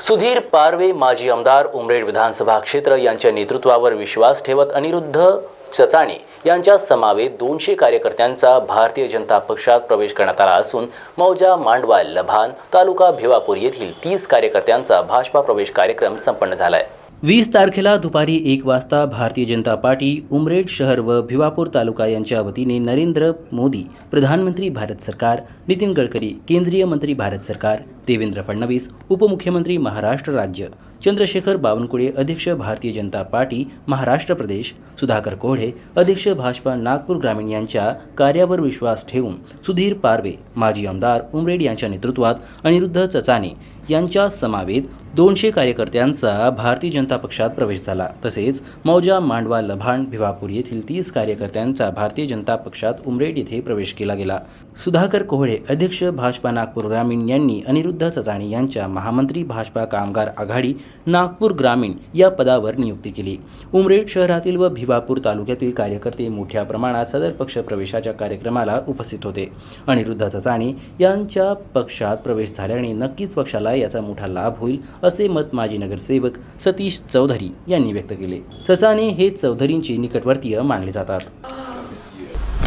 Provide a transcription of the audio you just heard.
सुधीर पारवे माजी आमदार उमरेड विधानसभा क्षेत्र यांच्या नेतृत्वावर विश्वास ठेवत अनिरुद्ध चचाणे यांच्या समावेत दोनशे कार्यकर्त्यांचा भारतीय जनता पक्षात प्रवेश करण्यात आला असून मौजा मांडवा लभान तालुका भिवापूर येथील तीस कार्यकर्त्यांचा भाजपा प्रवेश कार्यक्रम संपन्न झाला आहे वीस तारखेला दुपारी एक वाजता भारतीय जनता पार्टी उमरेड शहर व भिवापूर तालुका यांच्या वतीने नरेंद्र मोदी प्रधानमंत्री भारत सरकार नितीन गडकरी केंद्रीय मंत्री भारत सरकार देवेंद्र फडणवीस उपमुख्यमंत्री महाराष्ट्र राज्य चंद्रशेखर बावनकुळे अध्यक्ष भारतीय जनता पार्टी महाराष्ट्र प्रदेश सुधाकर कोढे अध्यक्ष भाजपा नागपूर ग्रामीण यांच्या कार्यावर विश्वास ठेवून सुधीर पारवे माजी आमदार उमरेड यांच्या नेतृत्वात अनिरुद्ध चचाने यांच्या समावेत दोनशे कार्यकर्त्यांचा भारतीय जनता पक्षात प्रवेश झाला. तसेच मौजा मांडवा लभाण भिवापूर येथील तीस कार्यकर्त्यांचा भारतीय जनता पक्षात उमरेड येथे प्रवेश केला गेला. सुधाकर कोहळे अध्यक्ष भाजपा नागपूर ग्रामीण यांनी अनिरुद्ध चचाणी यांच्या महामंत्री भाजपा कामगार आघाडी नागपूर ग्रामीण या पदावर नियुक्ती केली. उमरेड शहरातील व भिवापूर तालुक्यातील कार्यकर्ते मोठ्या प्रमाणात सदर पक्ष प्रवेशाच्या कार्यक्रमाला उपस्थित होते. अनिरुद्ध ससाणी यांच्या पक्षात प्रवेश झाल्याने नक्कीच पक्षाला याचा मोठा लाभ होईल असे मत माजी नगरसेवक सतीश चौधरी यांनी व्यक्त केले. ससाणे हे चौधरींचे निकटवर्तीय मानले जातात.